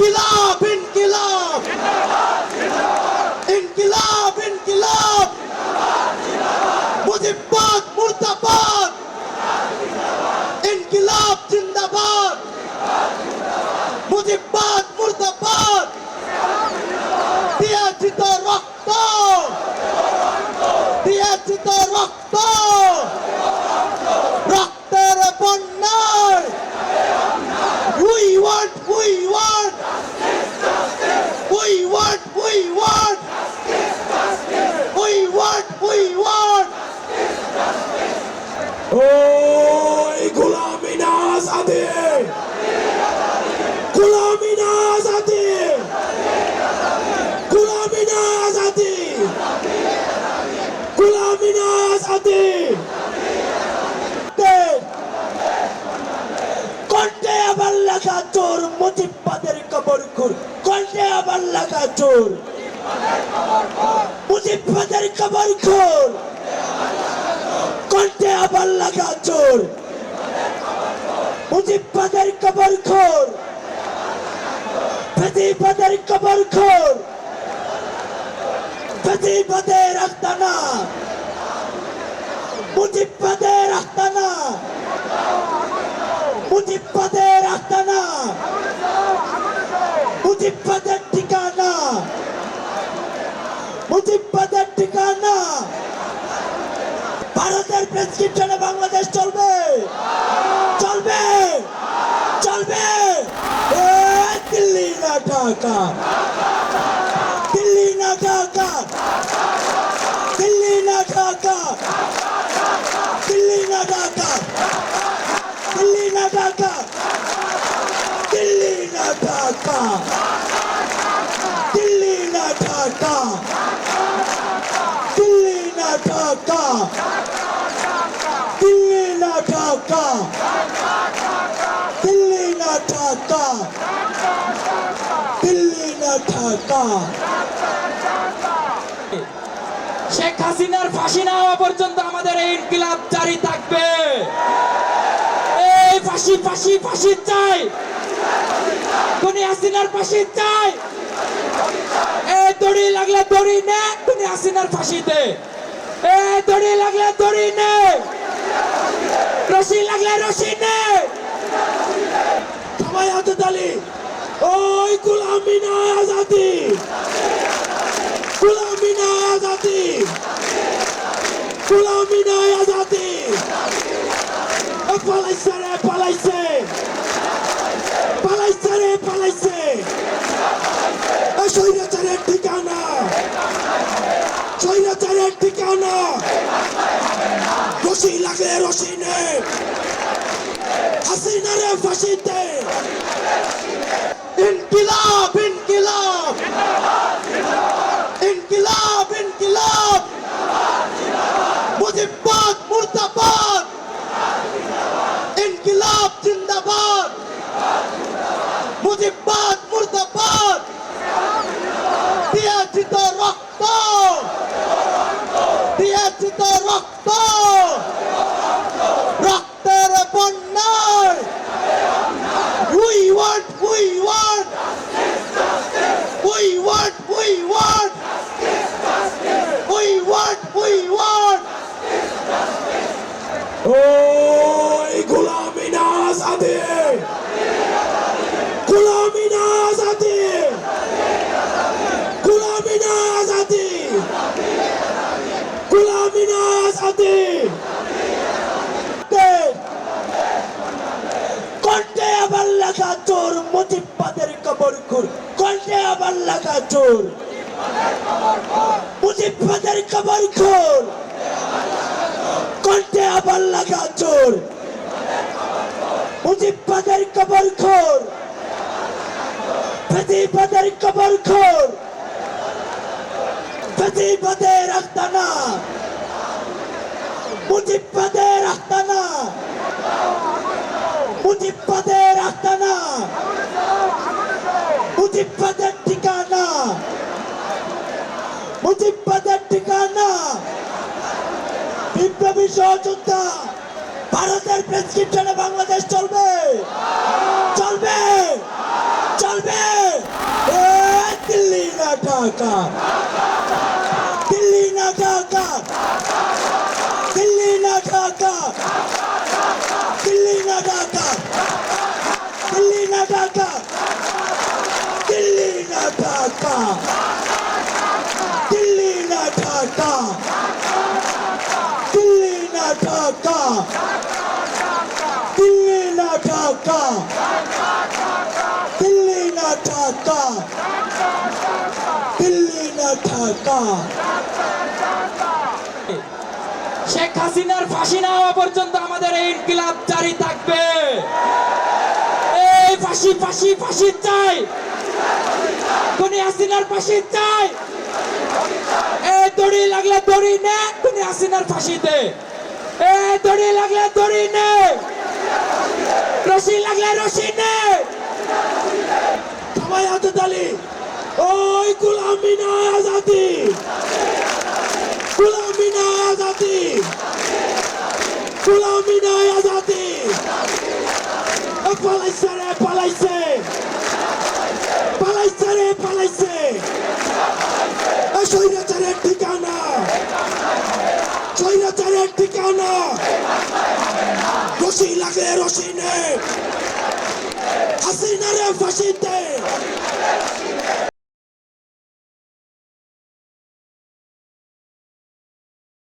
انقلاب انقلاب انقلاب انقلاب مجھے بات مردہ باد انقلاب زندہ باد ওই গোলামি না আজাদি গোলামি না আজাদি গোলামি না আজাদি গোলামি না আজাদি কণ্ঠে আবার লেখা চোর মুজিবাদের কবর খুর। কণ্ঠে আবার লেখা চোর মুজিবাদের কবর খুর। কণ্ঠে আবার লাগা চোর। মুজিবাদের কবর খোর। প্রতিবাদের কবর খোর। প্রতিবাদের আস্তানা। মুজিবাদের আস্তানা। মুজিবাদের আস্তানা। মুজিবাদের ঠিকানা। মুজিবাদের ঠিকানা। বেশ বাংলা দিল্লি না ঢাকা দিল্লি না ঢাকা শেখ হাসিনার ফাঁসি না হওয়া পর্যন্ত আমাদের এই ইনকিলাব জারি থাকবে। এই ফাঁসি ফাঁসি ফাঁসি চাই। খুনি হাসিনার ফাঁসি চাই। এই দড়ি লাগলে দড়ি নে, খুনি হাসিনার ফাঁসি দে। এই দড়ি লাগলে দড়ি নে। রশি লাগলে রশি নে। সবাই হাতে তালি। ওই গোলামি না আজাদি। গোলামি না আজাদি। গোলামি না আজাদি। ফাঁসি লাগে রসিনে হাসিনারে ফাঁসিতে। ইনকিলাব টাকা চোর মুজিবাদের কবর খোল। কণ্ঠে আবার লাগা চোর মুজিবাদের কবর খোল। ফেদিবাদের কবর খোল। ফেদিবাদের আখতানা সহযোদ্ধা, ভারতের প্রেসক্রিপশনে বাংলাদেশ চলবে। চলবে। চলবে। দিল্লি না ঢাকা। দিল্লি না ঢাকা। দিল্লি না ঢাকা। দিল্লি না ঢাকা। ঢাকা দিল্লি না ঢাকা দিল্লি না ঢাকা দিল্লি না ঢাকা শেখ হাসিনার ফাঁসি না হওয়া পর্যন্ত আমাদের এই ইনকিলাব জারি থাকবে। এই ফাঁসি ফাঁসি ফাঁসি চাই। কোনি হাসিনার ফাঁসি চাই। এই দড়ি লাগলে দড়ি নে কোনি হাসিনার ফাঁসি দে। এই দড়ি লাগলে দড়ি নে। রশি লাগলে রশি নে। সবাই হাতে তালি। ওই গুলামি না, আজাদি। গুলামি না, আজাদি। গুলামি না, আজাদি। পালাইছে রে, পালাইছে। পালাইছে রে, পালাইছে। এ, স্বৈরাচারের ঠিকানা ঠিকানা রশি লাগলে রশি নে। হাসিনারে ফাঁসিতে।